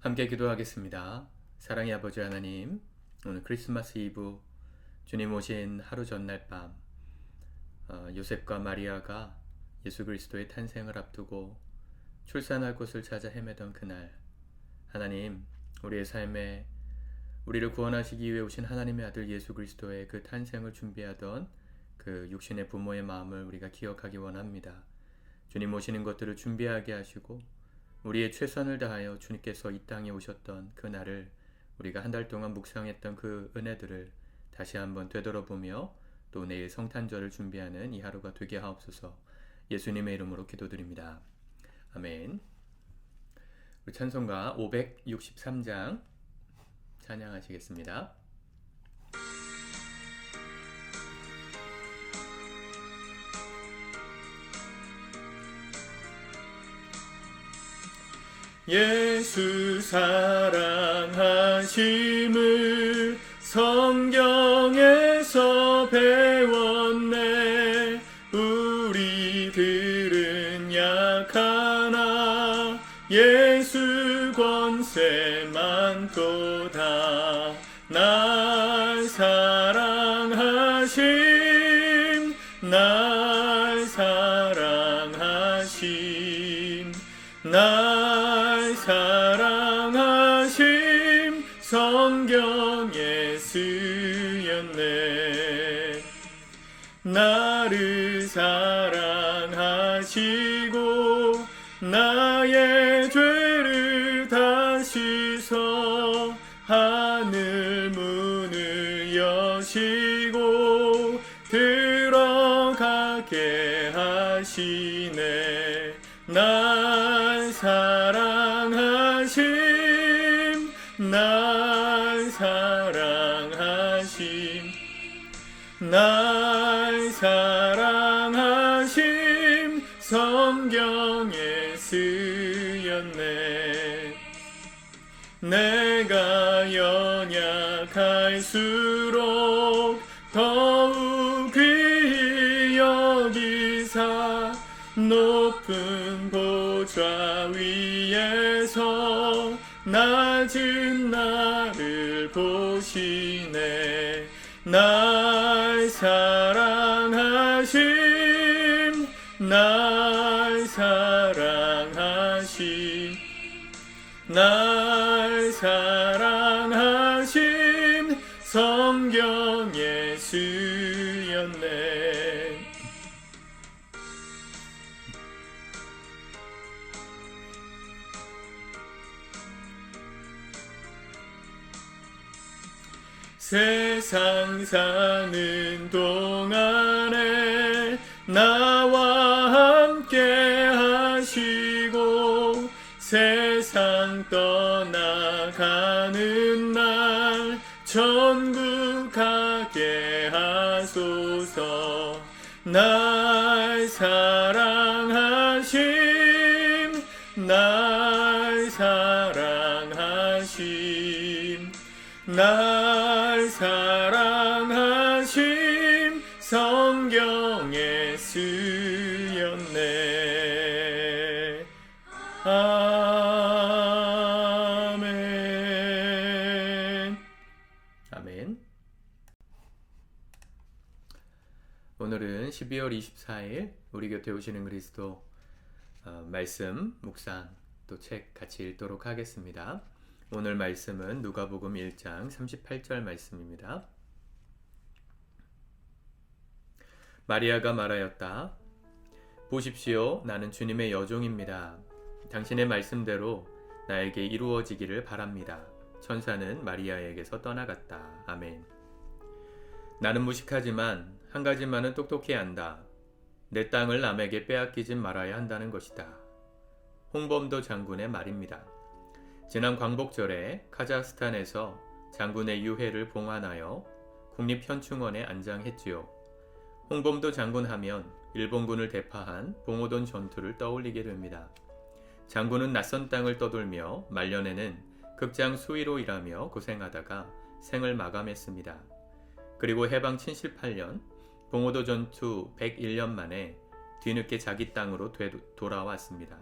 함께 기도하겠습니다. 사랑의 아버지 하나님, 오늘 크리스마스 이브 주님 오신 하루 전날 밤 어, 요셉과 마리아가 예수 그리스도의 탄생을 앞두고 출산할 곳을 찾아 헤매던 그날 하나님 우리의 삶에 우리를 구원하시기 위해 오신 하나님의 아들 예수 그리스도의 그 탄생을 준비하던 그 육신의 부모의 마음을 우리가 기억하기 원합니다. 주님 오시는 것들을 준비하게 하시고 우리의 최선을 다하여 주님께서 이 땅에 오셨던 그 날을 우리가 한 달 동안 묵상했던 그 은혜들을 다시 한번 되돌아보며 또 내일 성탄절을 준비하는 이 하루가 되게 하옵소서 예수님의 이름으로 기도드립니다. 아멘. 우리 찬송가 563장 찬양하시겠습니다. 예수 사랑하심을 성 사랑하심 성경에 쓰였네. 나를 사랑하시고 나의 죄를 다 씻어 하늘 문을 여시고 들어가게 하시네. 날 사랑하 사랑하심 성경에 쓰였네. 내가 연약할수록 더욱 귀히 여기사 높은 보좌 위에서 낮은 나를 보시네. 날 사랑하심 날 사랑하심 날 사랑하심 성경에 쓰였네. 세상 사는 동안에 나 세상 떠나가는 날 천국 가게 하소서. 날 사랑하심 아멘 오늘은 12월 24일 우리 곁에 오시는 그리스도 어, 말씀 묵상 또 책 같이 읽도록 하겠습니다. 오늘 말씀은 누가복음 1장 38절 말씀입니다. 마리아가 말하였다. 보십시오. 나는 주님의 여종입니다. 당신의 말씀대로 나에게 이루어지기를 바랍니다. 천사는 마리아에게서 떠나갔다. 아멘. 나는 무식하지만 한 가지만은 똑똑히 안다. 내 땅을 남에게 빼앗기진 말아야 한다는 것이다. 홍범도 장군의 말입니다. 지난 광복절에 카자흐스탄에서 장군의 유해를 봉환하여 국립현충원에 안장했지요. 홍범도 장군 하면 일본군을 대파한 봉오돈 전투를 떠올리게 됩니다. 장군은 낯선 땅을 떠돌며 말년에는 극장 수위로 일하며 고생하다가 생을 마감했습니다. 그리고 해방 78년 봉오도 전투 101년 만에 뒤늦게 자기 땅으로 되, 돌아왔습니다.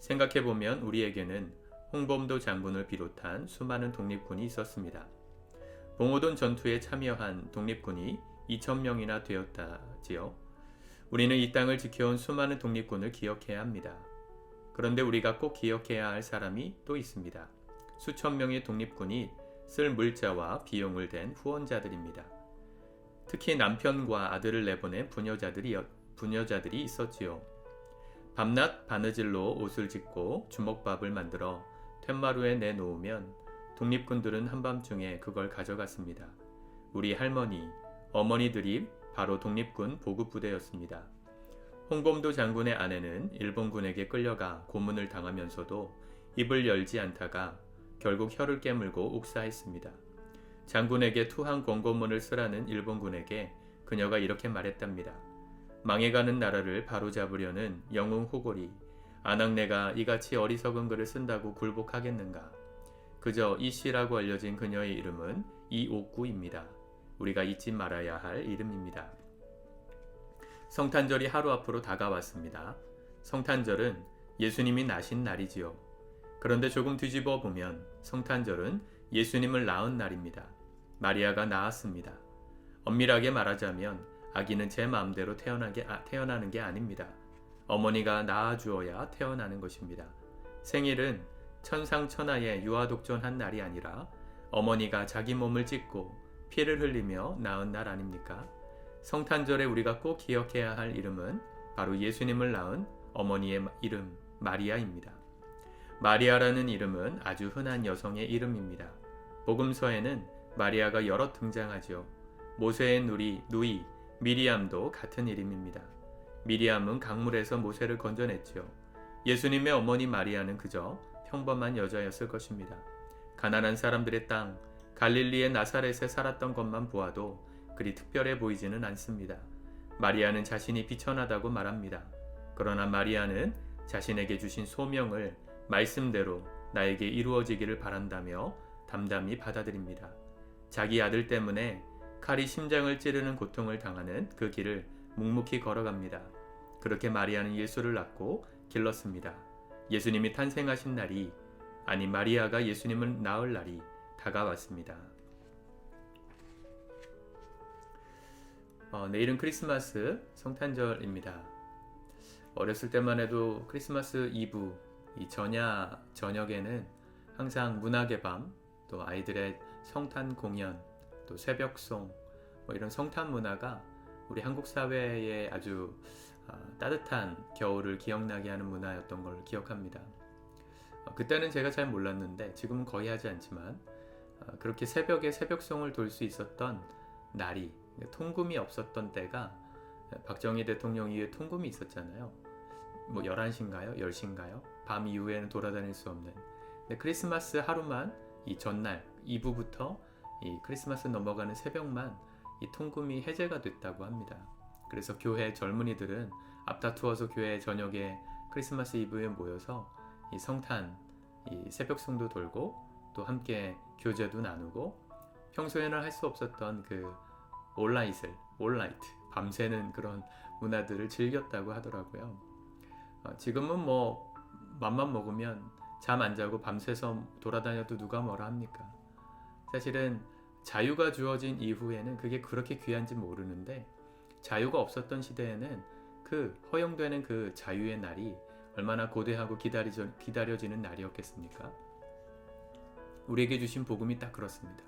생각해보면 우리에게는 홍범도 장군을 비롯한 수많은 독립군이 있었습니다. 봉오돈 전투에 참여한 독립군이 2천명이나 되었다지요. 우리는 이 땅을 지켜온 수많은 독립군을 기억해야 합니다. 그런데 우리가 꼭 기억해야 할 사람이 또 있습니다. 수천 명의 독립군이 쓸 물자와 비용을 댄 후원자들입니다. 특히 남편과 아들을 내보낸 부녀자들이, 부녀자들이 있었지요. 밤낮 바느질로 옷을 짓고 주먹밥을 만들어 툇마루에 내놓으면 독립군들은 한밤중에 그걸 가져갔습니다. 우리 할머니, 어머니들이 바로 독립군 보급부대였습니다. 홍범도 장군의 아내는 일본군에게 끌려가 고문을 당하면서도 입을 열지 않다가 결국 혀를 깨물고 옥사했습니다. 장군에게 투항 권고문을 쓰라는 일본군에게 그녀가 이렇게 말했답니다. 망해가는 나라를 바로잡으려는 영웅 호골이 아낙네가 이같이 어리석은 글을 쓴다고 굴복하겠는가. 그저 이씨라고 알려진 그녀의 이름은 이옥구입니다. 우리가 잊지 말아야 할 이름입니다. 성탄절이 하루 앞으로 다가왔습니다. 성탄절은 예수님이 나신 날이지요. 그런데 조금 뒤집어 보면 성탄절은 예수님을 낳은 날입니다. 마리아가 낳았습니다. 엄밀하게 말하자면 아기는 제 마음대로 태어나게, 아, 태어나는 게 아닙니다. 어머니가 낳아주어야 태어나는 것입니다. 생일은 천상천하에 유아독존한 날이 아니라 어머니가 자기 몸을 찢고 피를 흘리며 낳은 날 아닙니까? 성탄절에 우리가 꼭 기억해야 할 이름은 바로 예수님을 낳은 어머니의 이름 마리아입니다. 마리아라는 이름은 아주 흔한 여성의 이름입니다. 복음서에는 마리아가 여러 등장하죠. 모세의 누리, 누이, 미리암도 같은 이름입니다. 미리암은 강물에서 모세를 건져냈지요. 예수님의 어머니 마리아는 그저 평범한 여자였을 것입니다. 가난한 사람들의 땅, 갈릴리의 나사렛에 살았던 것만 보아도 그리 특별해 보이지는 않습니다. 마리아는 자신이 비천하다고 말합니다. 그러나 마리아는 자신에게 주신 소명을 말씀대로 나에게 이루어지기를 바란다며 담담히 받아들입니다. 자기 아들 때문에 칼이 심장을 찌르는 고통을 당하는 그 길을 묵묵히 걸어갑니다. 그렇게 마리아는 예수를 낳고 길렀습니다. 예수님이 탄생하신 날이 아니 마리아가 예수님을 낳을 날이 다가왔습니다. 어, 내일은 크리스마스 성탄절입니다. 어렸을 때만 해도 크리스마스 이브 이 전야 저녁에는 항상 문학의 밤, 또 아이들의 성탄 공연, 또 새벽송 뭐 이런 성탄 문화가 우리 한국 사회에 아주 어, 따뜻한 겨울을 기억나게 하는 문화였던 걸 기억합니다. 어, 그때는 제가 잘 몰랐는데 지금은 거의 하지 않지만 어, 그렇게 새벽에 새벽송을 돌 수 있었던 날이 통금이 없었던 때가 박정희 대통령 이후에 통금이 있었잖아요. 뭐 11시인가요? 10시인가요? 밤 이후에는 돌아다닐 수 없는. 근데 크리스마스 하루만 이 전날 2부부터 이 크리스마스 넘어가는 새벽만 이 통금이 해제가 됐다고 합니다. 그래서 교회 젊은이들은 앞다투어서 교회 저녁에 크리스마스 이브에 모여서 이 성탄 이 새벽송도 돌고 또 함께 교제도 나누고 평소에는 할 수 없었던 그 올라이슬, 올라이트 밤새는 그런 문화들을 즐겼다고 하더라고요. 어, 지금은 뭐 맘만 먹으면 잠 안 자고 밤새서 돌아다녀도 누가 뭐라 합니까? 사실은 자유가 주어진 이후에는 그게 그렇게 귀한지 모르는데 자유가 없었던 시대에는 그 허용되는 그 자유의 날이 얼마나 고대하고 기다리져, 기다려지는 날이었겠습니까? 우리에게 주신 복음이 딱 그렇습니다.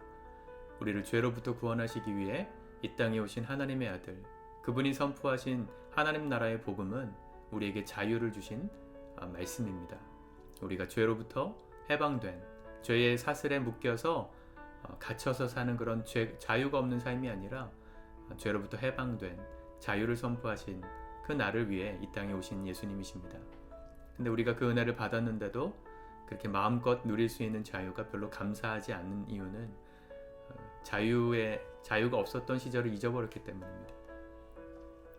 우리를 죄로부터 구원하시기 위해 이 땅에 오신 하나님의 아들, 그분이 선포하신 하나님 나라의 복음은 우리에게 자유를 주신 아, 말씀입니다. 우리가 죄로부터 해방된 죄의 사슬에 묶여서 어, 갇혀서 사는 그런 죄, 자유가 없는 삶이 아니라 어, 죄로부터 해방된 자유를 선포하신 그 나를 위해 이 땅에 오신 예수님이십니다. 근데 우리가 그 은혜를 받았는데도 그렇게 마음껏 누릴 수 있는 자유가 별로 감사하지 않는 이유는 어, 자유의 자유가 없었던 시절을 잊어버렸기 때문입니다.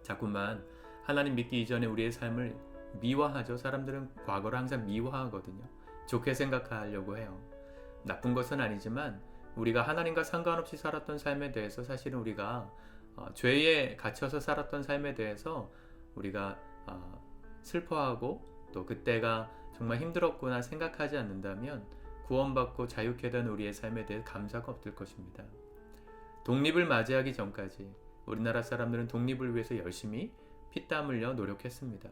자꾸만 하나님 믿기 이전에 우리의 삶을 미화하죠. 사람들은 과거를 항상 미화하거든요. 좋게 생각하려고 해요. 나쁜 것은 아니지만 우리가 하나님과 상관없이 살았던 삶에 대해서 사실은 우리가 어, 죄에 갇혀서 살았던 삶에 대해서 우리가 어, 슬퍼하고 또 그때가 정말 힘들었구나 생각하지 않는다면 구원받고 자유케 된 우리의 삶에 대해 감사가 없을 것입니다. 독립을 맞이하기 전까지 우리나라 사람들은 독립을 위해서 열심히 피땀 흘려 노력했습니다.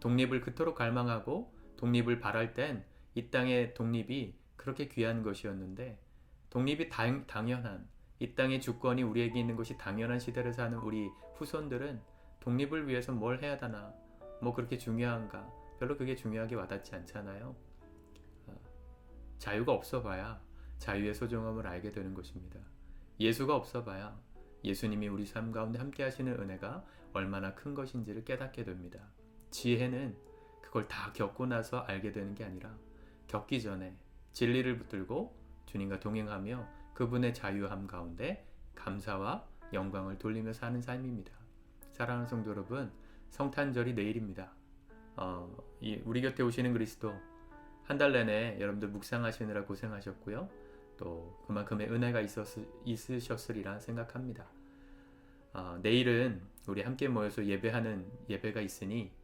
독립을 그토록 갈망하고 독립을 바랄 땐 이 땅의 독립이 그렇게 귀한 것이었는데 독립이 당, 당연한 이 땅의 주권이 우리에게 있는 것이 당연한 시대를 사는 우리 후손들은 독립을 위해서 뭘 해야 하나 뭐 그렇게 중요한가 별로 그게 중요하게 와닿지 않잖아요. 어, 자유가 없어 봐야 자유의 소중함을 알게 되는 것입니다. 예수가 없어 봐야 예수님이 우리 삶 가운데 함께 하시는 은혜가 얼마나 큰 것인지를 깨닫게 됩니다. 지혜는 그걸 다 겪고 나서 알게 되는 게 아니라 겪기 전에 진리를 붙들고 주님과 동행하며 그분의 자유함 가운데 감사와 영광을 돌리며 사는 삶입니다. 사랑하는 성도 여러분, 성탄절이 내일입니다. 어, 우리 곁에 오시는 그리스도 한 달 내내 여러분들 묵상하시느라 고생하셨고요. 또 그만큼의 은혜가 있었, 있으셨으리라 생각합니다. 어, 내일은 우리 함께 모여서 예배하는 예배가 있으니 어,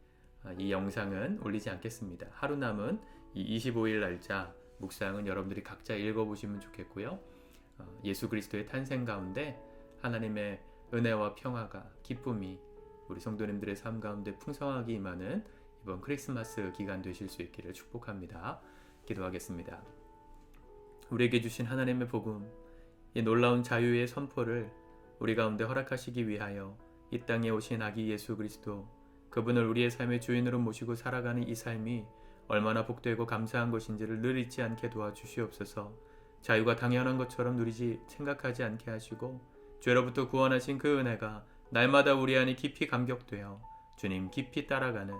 이 영상은 올리지 않겠습니다. 하루 남은 이 25일 날짜 묵상은 여러분들이 각자 읽어보시면 좋겠고요. 어, 예수 그리스도의 탄생 가운데 하나님의 은혜와 평화가 기쁨이 우리 성도님들의 삶 가운데 풍성하게 임하는 이번 크리스마스 기간 되실 수 있기를 축복합니다. 기도하겠습니다. 우리에게 주신 하나님의 복음, 이 놀라운 자유의 선포를 우리 가운데 허락하시기 위하여 이 땅에 오신 아기 예수 그리스도 그분을 우리의 삶의 주인으로 모시고 살아가는 이 삶이 얼마나 복되고 감사한 것인지를 늘 잊지 않게 도와주시옵소서. 자유가 당연한 것처럼 누리지 생각하지 않게 하시고 죄로부터 구원하신 그 은혜가 날마다 우리 안에 깊이 감격되어 주님 깊이 따라가는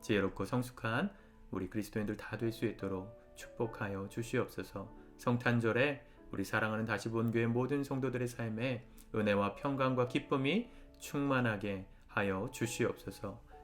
지혜롭고 성숙한 우리 그리스도인들 다 될 수 있도록 축복하여 주시옵소서. 성탄절에 우리 사랑하는 다시 본 교회 모든 성도들의 삶에 은혜와 평강과 기쁨이 충만하게 하여 주시옵소서.